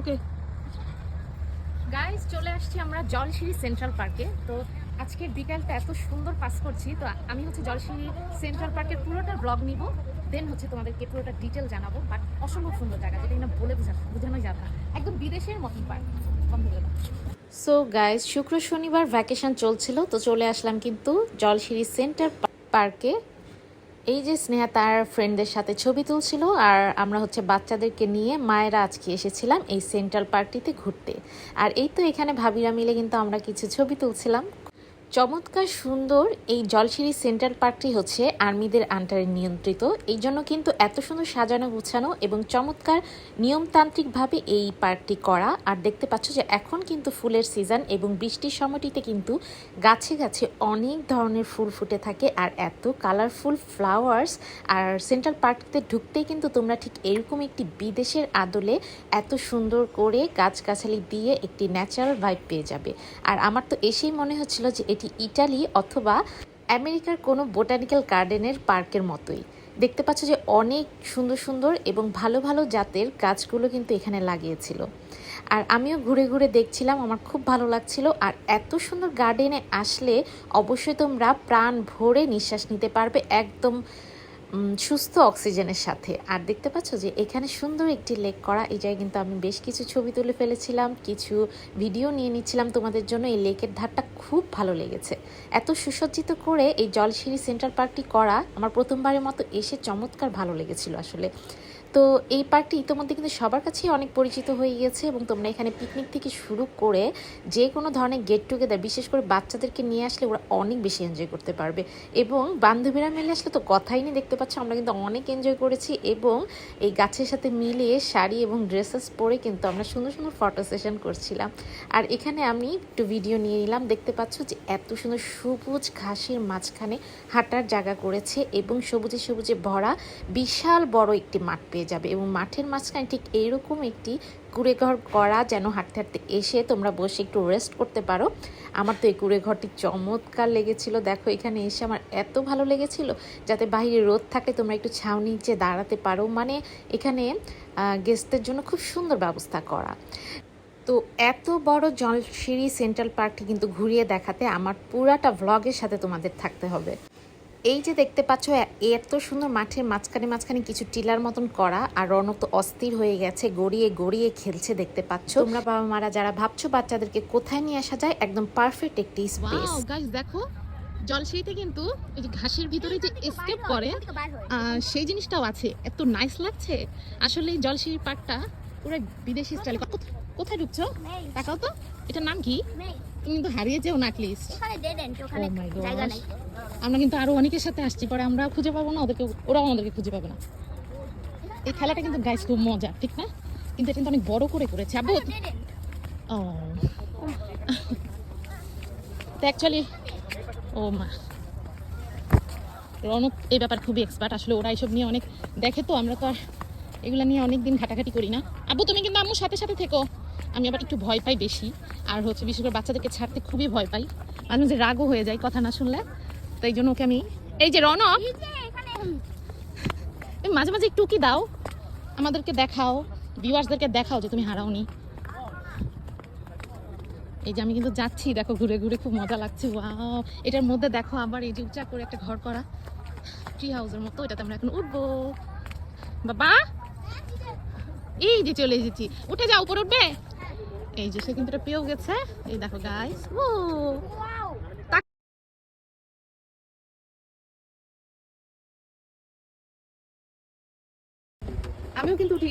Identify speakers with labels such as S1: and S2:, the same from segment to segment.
S1: Okay guys চলে আসছি আমরা জলশিরি সেন্ট্রাল পার্কে তো আজকের বিকালটা এত সুন্দর পাস করছি। তো আমি হচ্ছে জলশিরি সেন্ট্রাল পার্কের পুরোটা ব্লগ নিব। দেন হচ্ছে তোমাদেরকে পুরোটা ডিটেল জানাব। বাট অসম্ভব সুন্দর জায়গা যেটা কিনা বলে বোঝানো বোঝানোই যাবে না। একদম বিদেশের মতন পার্ক সো গাইস শুক্র শনিবার ভ্যাকেশন চলছিল। তো চলে আসলাম কিন্তু জলশিরি সেন্টার পার্কে এই যে স্নেহা তার ফ্রেন্ডদের সাথে ছবি তুলছিল আর আমরা হচ্ছে বাচ্চাদেরকে নিয়ে মায়েরা আজকে এসেছিলাম এই সেন্ট্রাল পার্কটিতে ঘুরতে। আর এই তো এখানে ভাবিরা মিলে কিন্তু আমরা কিছু ছবি তুলছিলাম। চমৎকার, সুন্দর এই জলসিরি সেন্ট্রাল পার্কটি হচ্ছে আর্মিদের আন্ডারে নিয়ন্ত্রিত। এই জন্য কিন্তু এত সুন্দর সাজানো, গুছানো এবং চমৎকার নিয়মতান্ত্রিকভাবে এই পার্কটি করা। আর দেখতে পাচ্ছ যে এখন কিন্তু ফুলের সিজন এবং বৃষ্টির সময়টিতে কিন্তু গাছে গাছে অনেক ধরনের ফুল ফুটে থাকে আর এত কালারফুল ফ্লাওয়ার্স। আর সেন্ট্রাল পার্কতে ঢুকতেই কিন্তু তোমরা ঠিক এরকম একটি বিদেশের আদলে এত সুন্দর করে গাছগাছালি দিয়ে একটি ন্যাচারাল ভাইব পেয়ে যাবে। আর আমার তো এসেই মনে হচ্ছিল যে এটি ইটালি অথবা আমেরিকার কোনো বোটানিক্যাল গার্ডেনের পার্কের মতোই। দেখতে পাচ্ছ যে অনেক সুন্দর সুন্দর এবং ভালো ভালো জাতের গাছগুলো কিন্তু এখানে লাগিয়েছিল। আর আমিও ঘুরে ঘুরে দেখছিলাম, আমার খুব ভালো লাগছিল। আর এত সুন্দর গার্ডেনে আসলে অবশ্যই তোমরা প্রাণ ভরে নিঃশ্বাস নিতে পারবে, একদম সুস্থ অক্সিজেনের সাথে। আর দেখতে পাচ্ছ যে এখানে সুন্দর একটি লেক করা, এই জায়গায় কিন্তু আমি বেশ কিছু ছবি তুলে ফেলেছিলাম, কিছু ভিডিও নিয়ে নিচ্ছিলাম তোমাদের জন্য। এই লেকের ধারটা খুব ভালো লেগেছে। এত সুসজ্জিত করে এই জলশিরি সেন্টার পার্কটি করা আমার প্রথমবারের মতো এসে চমৎকার ভালো লেগেছিল আসলে। তো এই পার্কটি ইতিমধ্যে কিন্তু সবার কাছেই অনেক পরিচিত হয়ে গেছে এবং তোমরা এখানে পিকনিক থেকে শুরু করে যে কোনো ধরনের গেট টুগেদার বিশেষ করে বাচ্চাদেরকে নিয়ে আসলে ওরা অনেক বেশি এনজয় করতে পারবে। এবং বান্ধবীরা মিলে আসলে তো কথাই নেই, দেখতে পাচ্ছ আমরা কিন্তু অনেক এনজয় করেছি এবং এই গাছের সাথে মিলিয়ে শাড়ি এবং ড্রেসেস পরে কিন্তু আমরা সুন্দর সুন্দর ফটো সেশন করছিলাম। আর এখানে আমি একটু ভিডিও নিয়ে নিলাম, দেখতে পাচ্ছ যে এত সুন্দর সবুজ ঘাসের মাঝখানে হাঁটার জায়গা করেছে এবং সবুজে সবুজে ভরা বিশাল বড় একটি মাঠ পেয়ে যাবে এবং মাঠের মাঝখানে ঠিক এইরকম একটি কুড়ে ঘর করা যেন হাঁটতে হাঁটতে এসে তোমরা বসে একটু রেস্ট করতে পারো। আমার তো এই কুড়ে ঘরটি চমৎকার লেগেছিল। দেখো, এখানে এসে আমার এত ভালো লেগেছিল যাতে বাইরে রোদ থাকলে তোমরা একটু ছাউ নিচে দাঁড়াতে পারো। মানে এখানে গেস্টদের জন্য খুব সুন্দর ব্যবস্থা করা। তো এত বড় জলসিঁড়ি সেন্ট্রাল পার্কটি কিন্তু ঘুরিয়ে দেখাতে আমার পুরাটা ভ্লগের সাথে তোমাদের থাকতে হবে। এই যে দেখতে পাচ্ছ এ- এত সুন্দর মাঠের মাঝখানে মাঝখানে কিছু টিলার মতন করা আর রনক তো অস্থির হয়ে গেছে গড়িয়ে গড়িয়ে খেলছে দেখতে পাচ্ছ। তোমরা বাবা মারা যারা ভাবছ বাচ্চাদেরকে কোথায় নিয়ে আসা যায় একদম পারফেক্ট একটি স্পেস
S2: ওয়াও গাইস দেখো জলসিঁড়িতে কিন্তু এই যে ঘাসের ভিতরে যে এসকেপ করে আহ, সেই জিনিসটাও আছে এত নাইস লাগছে। আসলে এই জলসিঁড়ি পার্কটা পুরো বিদেশি স্টাইল কোথায় ঢুকছো? তাকাও তো এটার নাম কি? তুমি কিন্তু হারিয়ে যেও না
S3: ডেড এন্ড ওখানে
S2: Oh.
S3: জায়গা নাই।
S2: আমরা কিন্তু আরও অনেকের সাথে আসছি, পরে আমরা খুঁজে পাবো না, ওদেরকে ওরাও আমাদেরকে খুঁজে পাবে না। এই খেলাটা কিন্তু গাইস খুব মজা, ঠিক না? কিন্তু এটা কিন্তু অনেক বড় করে করেছে। আবু ও। তো অ্যাকচুয়ালি ও মা। রনক এই ব্যাপার খুবই এক্সপার্ট আসলে ওরা এইসব নিয়ে অনেক দেখে তো, আমরা তো আর এগুলো নিয়ে অনেক দিন ঘাটাঘাটি করি না। আব্বু, তুমি কিন্তু আম্মুর সাথে সাথে থেকো। আমি আবার একটু ভয় পাই বেশি। আর হচ্ছে বিশেষ করে বাচ্চাদেরকে ছাড়তে খুবই ভয় পাই। মাঝে মাঝে রাগও হয়ে যায় কথা না শুনলে। তো এই জন্য ওকে আমি এই যে রনক। মাঝে মাঝে একটু কি দাও। আমাদেরকে দেখাও। ভিউয়ার্সদেরকে দেখাও যে তুমি হারাওনি। এই যে আমি কিন্তু যাচ্ছি দেখো ঘুরে ঘুরে খুব মজা লাগছে। ওয়াও। এটার মধ্যে দেখো আবার এই যে উঁচা করে একটা ঘর করা। ট্রি হাউসের মতো এটাতে আমরা এখন উঠবো। বাবা! এই যে চলে এসেছি। উঠে যাও উপরে উঠবে? এই যে সে কিন্তু এটা পেয়েও গেছে। এই দেখো গাইস ও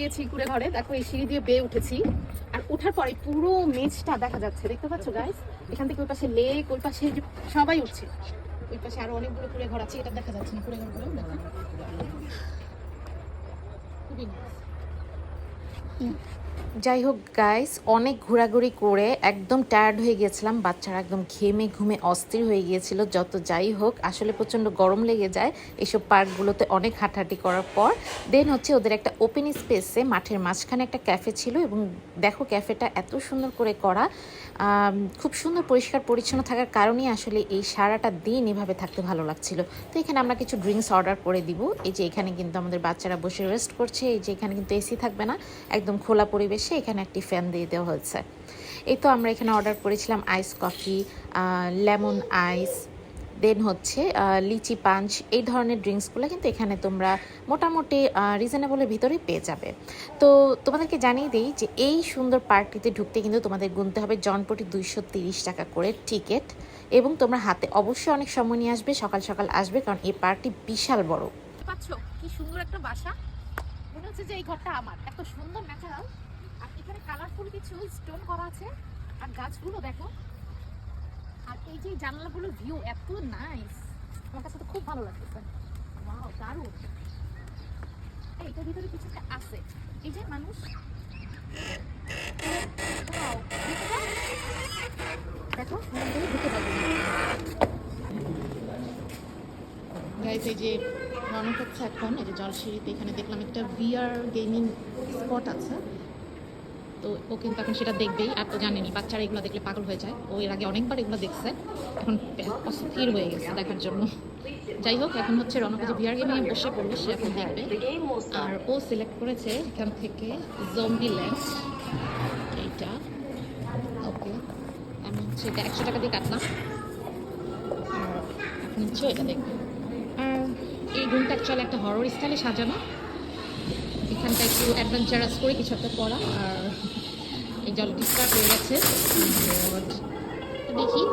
S1: গেছি কুড়ে ঘরে দেখো, এই সিঁড়ি দিয়ে বেয়ে উঠেছি। আর ওঠার পরে পুরো মেজটা দেখা যাচ্ছে। দেখতে পাচ্ছ গাইস এখান থেকে ওই পাশে লেক ওই পাশে সবাই উঠছে। ওই পাশে আরও অনেকগুলো কুড়ে ঘর আছে, এটা দেখা যাচ্ছে না কুড়ে ঘরগুলো দেখো। খুবই। যাই হোক গাইস অনেক ঘোরাঘুরি করে একদম টায়ার্ড হয়ে গিয়েছিলাম বাচ্চারা একদম ঘেমে ঘুমে অস্থির হয়ে গিয়েছিল, যত যাই হোক। আসলে প্রচণ্ড গরম লেগে যায় এসব পার্কগুলোতে অনেক হাঁটাহাঁটি করার পর। দেন হচ্ছে ওদের একটা ওপেন স্পেসে মাঠের মাঝখানে একটা ক্যাফে ছিল এবং দেখো ক্যাফেটা এত সুন্দর করে করা। খুব সুন্দর পরিষ্কার পরিচ্ছন্ন থাকার কারণেই আসলে এই সারাটা দিন এভাবে থাকতে ভালো লাগছিল। তো এখানে আমরা কিছু ড্রিঙ্কস অর্ডার করে দিব। এই যে এখানে কিন্তু আমাদের বাচ্চারা বসে রেস্ট করছে, এই যে এখানে কিন্তু এসি থাকবে না, একদম খোলা পরিবেশ পরিবেশে এখানে একটি ফ্যান দিয়ে দেওয়া হয়েছে। এই তো আমরা এখানে অর্ডার করেছিলাম আইস কফি লেমন আইস দেন হচ্ছে লিচি পাঞ্চ, এই ধরনের ড্রিঙ্কসগুলো কিন্তু এখানে তোমরা মোটামুটি রিজনেবলের ভিতরেই পেয়ে যাবে। তো তোমাদেরকে জানিয়ে দিই যে এই সুন্দর পার্কটিতে ঢুকতে কিন্তু তোমাদের গুনতে হবে জনপ্রতি দুইশো টাকা করে টিকিট এবং তোমরা হাতে অবশ্যই অনেক সময় নিয়ে আসবে, সকাল সকাল আসবে কারণ এই পার্কটি বিশাল বড়।
S4: পাচ্ছ? কি সুন্দর একটা বাসা। মনে হচ্ছে যে এই ঘরটা আমার। এত সুন্দর ন্যাচারাল এখানে কালারফুল কিছু স্টোন করা আছে। আর গাছগুলো দেখো। আর এই যে জানালাগুলো ভিউ এত নাইস আমার কাছে তো খুব ভালো লাগতেছে ওয়াও দারুণ। এই, এটার ভিতরে কিছু একটা আছে। এই যে মানুষ। দেখো
S2: এই যে রনক হচ্ছে এখন এই যে জলসিঁড়িতে এখানে দেখলাম একটা ভিআর গেমিং স্পট আছে। তো ও কিন্তু এখন সেটা দেখবেই, আর তো জানেনি বাচ্চারা এগুলো দেখলে পাগল হয়ে যায়। ও এর আগে অনেকবার এগুলো দেখছে, এখন অস্থির হয়ে গেছে দেখার জন্য। যাই হোক, এখন হচ্ছে যে ভিআর গেমিংয়ে বসে পড়বে, সে এখন দেখবে। আর ও সিলেক্ট করেছে এখান থেকে জম্বি ল্যান্ড এইটা। ওকে, আমি হচ্ছে এটা একশো টাকা দিয়ে কাটলাম। আর এখন হচ্ছে এটা দেখবে। আর এই রুমটা অ্যাকচুয়ালি একটা হরর স্টাইলে সাজানো। এখানটা একটু অ্যাডভেঞ্চারাস করে, কিছু একটা করা আর এই জল ডিস্টার্ব হয়ে গেছে। দেখি।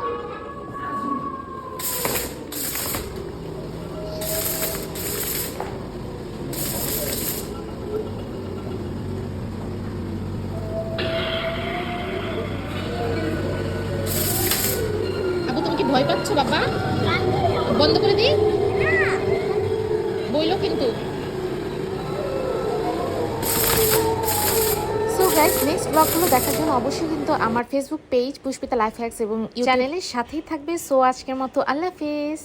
S2: ভয় পাচ্ছ, বাবা? বন্ধ করে দিই বইলো কিন্তু
S1: সো গাইস নেক্সট ব্লগগুলো দেখার জন্য অবশ্যই কিন্তু আমার Facebook page Pushpita life hacks এবং চ্যানেলের সাথেই থাকবে। সো আজকের মতো আল্লাহ হাফিজ।